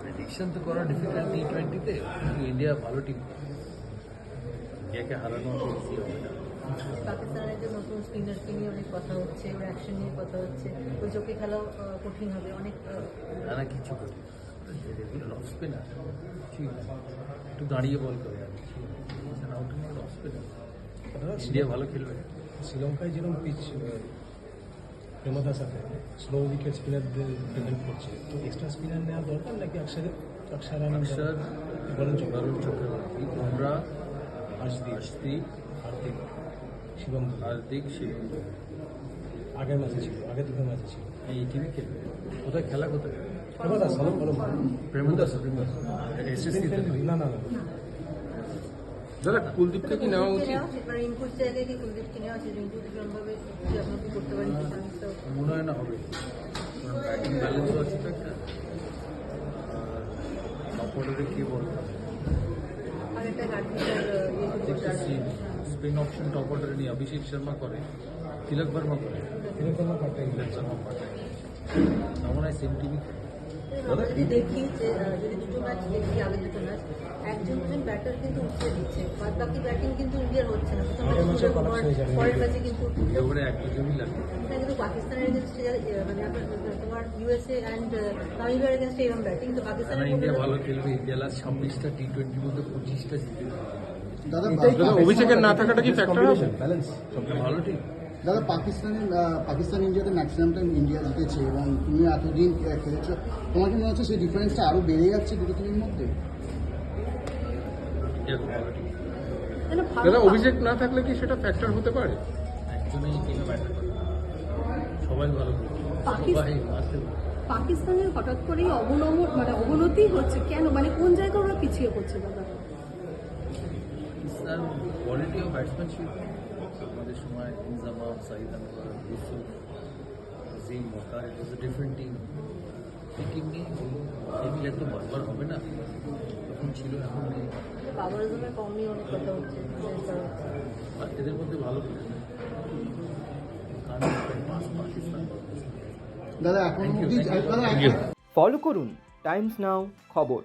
Prediction তো করা difficult টি টোয়েন্টিতে কিন্তু ইন্ডিয়া ভালো টিম ইন্ডিয়াকে হারানো easy হবে? না পাকিস্তানের যে নতুন স্পিনারকে নিয়ে অনেক কথা হচ্ছে ওর অ্যাকশন নিয়ে কথা হচ্ছে। ওই চোখে খেলাও কঠিন হবে অনেক আহ, নানা কিছু করে রেগুলার অফ স্পিনার একটু দাঁড়িয়ে বল করে আর আউট অফ স্পিনার ইন্ডিয়া ভালো খেলবে। শ্রীলঙ্কায় যেরকম পিচ প্রেমদার সাথে স্লো উইকেট স্পিনারদের প্রেজেন্ট করছে। তো এক্সট্রা স্পিনার নেওয়া দরকার নাকি অক্ষরে অক্ষর অক্ষর বরঞ্চ বরুণ চক্রবর্তী। বুমরা আশদীপ আশদীপ হার্দিক। শিবম হার্দিক শিবম আগের ম্যাচে ছিল আগের দুটো ম্যাচে ছিল। এই টিমে খেলবে। কোথায় খেলা কোথায়? প্রেমদাস প্রেমদাস প্রেমদাস না না না। দাদা কুলদীপকে কি নেওয়া উচিত? উচিত মানে রিঙ্কুর জায়গায় কি কুলদীপকে নেওয়া উচিত? রিঙ্কু ভীষণভাবে কি করতে পারেন মনে হয় না হবে। ব্যাটিং আছে তো একটা। সাপোর্টারে কে বলব? আর একটা হার্দিকের ইয়ে স্পিন অপশন টপ অর্ডারে নিয়ে অভিষেক শর্মা করে তিলক বর্মা করে। এরকম পার্টটা তিলক শর্মা পাঠায় আমার সেম টিমই আমরা যদি দেখি যে যদি দুটো ম্যাচ দেখি আগে দুটো ম্যাচ একজন দুজন ব্যাটার কিন্তু উঠতে দিচ্ছে বাদ বাকি ব্যাটিং কিন্তু ইন্ডিয়ার হচ্ছে না। পরের ম্যাচে কিন্তু পাকিস্তানের এগেনস্টে মানে তোমার ইউএসএ অ্যান্ড তামিলনাড়ুর এগেনস্টে এরকম ব্যাটিং তো কারণ পাকিস্তানের ইন্ডিয়া ভালো খেলবে ইন্ডিয়া লাস্ট ছাব্বিশটা টি টোয়েন্টির মধ্যে পঁচিশটা জিতে অভিষেকের না থাকাটা কি ফ্যাক্টর হবে? ব্যালেন্স ভালো টিম দাদা পাকিস্তানের পাকিস্তান ইন্ডিয়াতে ম্যাক্সিমাম টাইম ইন্ডিয়া জিতেছে এবং তুমি এতদিন খেলেছো। তোমার কি মনে হচ্ছে সেই ডিফারেন্সটা আরও বেড়ে যাচ্ছে দুটো টিমের মধ্যে? মানে দাদা অভিষেক না থাকলে কি সেটা ফ্যাক্টর হতে পারে? সবাই ভালো। পাকিস্তানের হঠাৎ করেই অবনম মানে অবনতি হচ্ছে কেন? মানে কোন জায়গায় ওরা পিছিয়ে পড়ছে দাদা? পাকিস্তান অফ ব্যাটসম্যানশিপ আমাদের সময় Inzamam Saeed Yousuf Azeem Waqar it was a different team এই টিম নিয়ে এই মিলে তো বারবার হবে না তখন ছিল এখন নেই আর এদের মধ্যে ভালো. দাদা এখন- ফলো করুন টাইমস নাও খবর